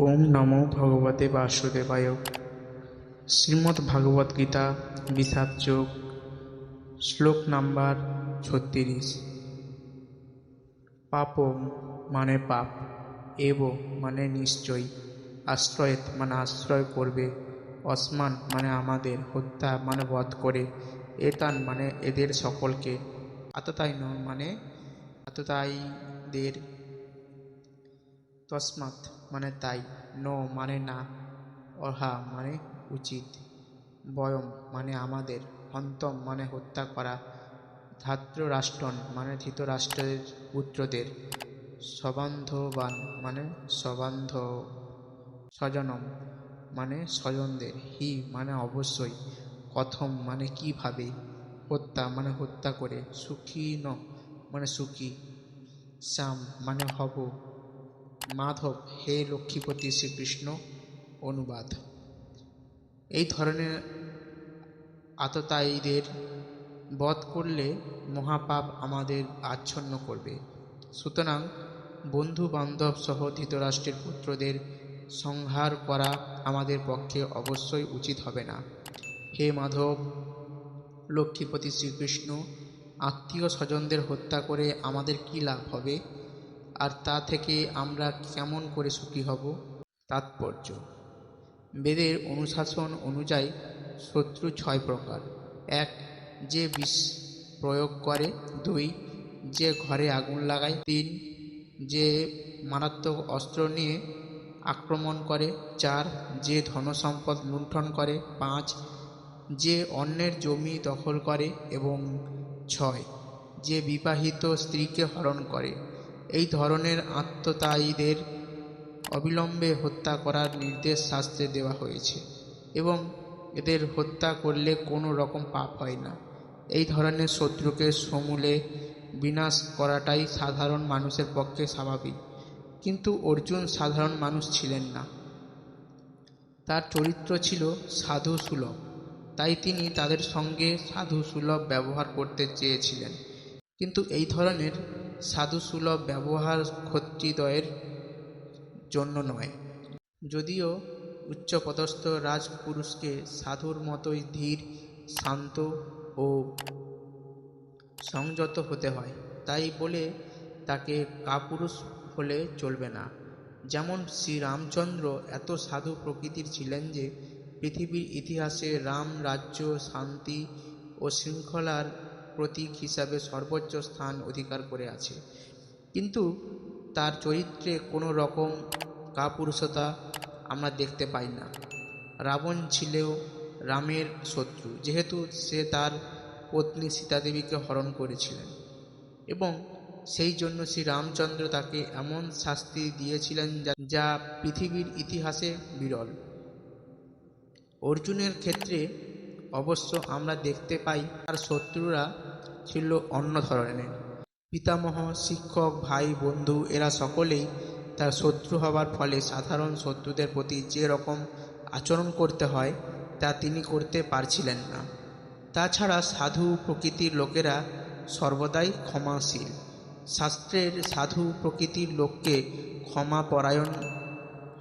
ওম নমো ভগবতে বাসুদেবায়। শ্রীমদ্ ভাগবত গীতা বিশাদ যোগ, শ্লোক নাম্বার ছত্রিশ। পাপম মানে পাপ, এব মানে নিশ্চয় আশ্রয়েত মানে আশ্রয় করবে, অসমান মানে আমাদের, হত্যা মানে বধ করে, এতান মানে এদের সকলকে আততায়ন মানে আততায়ীদের তসমাৎ মানে তাই। ন মানে না, অহা মানে উচিত। বয়ম মানে আমাদের। অন্তম মানে হত্যা করা। ধাত্ররাষ্ট্রন মানে ধৃতরাষ্ট্রের পুত্রদের। সবান্ধবান মানে সবান্ধ, স্বজনম মানে স্বজনদের। হি মানে অবশ্যই। কথম মানে কীভাবে হত্যা মানে হত্যা করে। সুখী ন মানে সুখী। শ্যাম মানে হব। মাধব, হে লক্ষ্মীপতি শ্রীকৃষ্ণ, অনুবাদ। এই ধরনের আততায়ীদের বধ করলে মহাপাপ আমাদের আচ্ছন্ন করবে। সুতরাং বন্ধু বান্ধব সহ ধৃতরাষ্ট্রের পুত্রদের সংহার করা আমাদের পক্ষে অবশ্যই উচিত হবে না। হে মাধব, লক্ষ্মীপতি শ্রীকৃষ্ণ, আত্মীয় স্বজনদের হত্যা করে আমাদের কী লাভ হবে? আর তা থেকে আমরা কেমন করে সুখী হব? তাৎপর্য। বেদের অনুশাসন অনুযায়ী শত্রু ছয় প্রকার। এক, যে বিষ প্রয়োগ করে। দুই, যে ঘরে আগুন লাগায়। তিন, যে মারাত্মক অস্ত্র নিয়ে আক্রমণ করে। চার, যে ধনসম্পদ লুণ্ঠন করে। পাঁচ, যে অন্যের জমি দখল করে। এবং ছয়, যে বিবাহিত স্ত্রীকে হরণ করে। এই ধরনের আত্মতায়ীদের অবিলম্বে হত্যা করার নির্দেশ শাস্ত্রে দেওয়া হয়েছে এবং এদের হত্যা করলে কোনো রকম পাপ হয় না। এই ধরনের শত্রুকে সমূলে বিনাশ করাটাই সাধারণ মানুষের পক্ষে স্বাভাবিক। কিন্তু অর্জুন সাধারণ মানুষ ছিলেন না। তার চরিত্র ছিল সাধু সুলভ তাই তিনি তাদের সঙ্গে সাধু সুলভ ব্যবহার করতে চেয়েছিলেন। কিন্তু এই ধরনের সাধু সুলভ ব্যবহার ক্ষত্রিদয়ের জন্য নয়। যদিও উচ্চপদস্থ রাজপুরুষকে সাধুর মতোই ধীর, শান্ত ও সংযত হতে হয়, তাই বলে তাকে কাপুরুষ হলে চলবে না। যেমন শ্রীরামচন্দ্র এত সাধু প্রকৃতির ছিলেন যে পৃথিবীর ইতিহাসে রাম, রাজ্য, শান্তি ও শৃঙ্খলার প্রতীক হিসাবে সর্বোচ্চ স্থান অধিকার করে আছে। কিন্তু তার চরিত্রে কোনো রকম কাপুরুষতা আমরা দেখতে পাই না। রাবণ ছিলেও রামের শত্রু, যেহেতু সে তার পত্নী সীতাদেবীকে হরণ করেছিলেন। এবং সেই জন্য শ্রী রামচন্দ্র তাকে এমন শাস্তি দিয়েছিলেন যা- পৃথিবীর ইতিহাসে বিরল। অর্জুনের ক্ষেত্রে অবশ্য আমরা দেখতে পাই, তার শত্রুরা ছিল অন্য ধরনের। পিতামহ, শিক্ষক, ভাই, বন্ধু, এরা সকলেই তার শত্রু হওয়ার ফলে সাধারণ শত্রুদের প্রতি যে রকম আচরণ করতে হয়, তা তিনি করতে পারছিলেন না। তাছাড়া সাধু প্রকৃতির লোকেরা সর্বদাই ক্ষমাশীল। শাস্ত্রের সাধু প্রকৃতির লোককে ক্ষমা পরায়ণ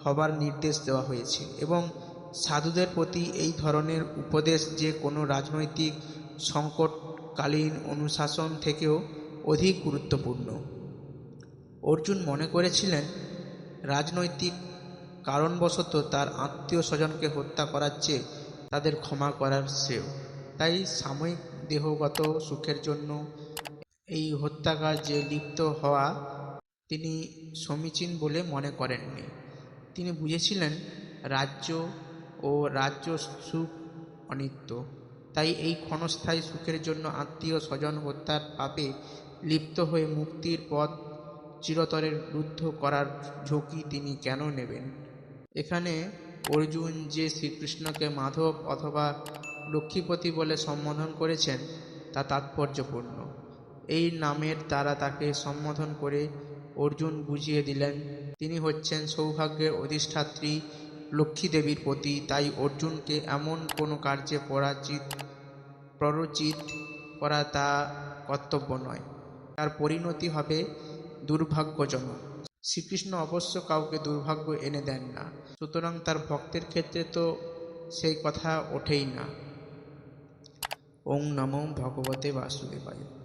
হবার নির্দেশ দেওয়া হয়েছে এবং সাধুদের প্রতি এই ধরনের উপদেশ যে কোনো রাজনৈতিক সংকটকালীন অনুশাসন থেকেও অধিক গুরুত্বপূর্ণ। অর্জুন মনে করেছিলেন, রাজনৈতিক কারণবশত তার আত্মীয় স্বজনকে হত্যা করার চেয়ে তাদের ক্ষমা করার শ্রেয়। তাই সাময়িক দেহগত সুখের জন্য এই হত্যাকার্যে লিপ্ত হওয়া তিনি সমীচীন বলে মনে করেননি। তিনি বুঝেছিলেন, রাজ্য ও রাজ্য সুখ অনিত্য। তাই এই ক্ষণস্থায়ী সুখের জন্য আত্মীয় স্বজন হত্যার পাপে লিপ্ত হয়ে মুক্তির পথ চিরতরের রুদ্ধ করার ঝুঁকি তিনি কেন নেবেন? এখানে অর্জুন যে শ্রীকৃষ্ণকে মাধব অথবা লক্ষ্মীপতি বলে সম্বোধন করেছেন, তা তাৎপর্যপূর্ণ। এই নামের দ্বারা তাকে সম্বোধন করে অর্জুন বুঝিয়ে দিলেন, তিনি হচ্ছেন সৌভাগ্যের অধিষ্ঠাত্রী লক্ষ্মী দেবীর প্রতি, তাই অর্জুনকে এমন কোনো কার্যে পরাজিত, প্ররোচিত করা তা কর্তব্য নয়। তার পরিণতি হবে দুর্ভাগ্যজনক। শ্রীকৃষ্ণ অবশ্য কাউকে দুর্ভাগ্য এনে দেন না। সুতরাং তার ভক্তের ক্ষেত্রে তো সেই কথা ওঠেই না। ওং নমো ভগবতে বাসুদেবায়।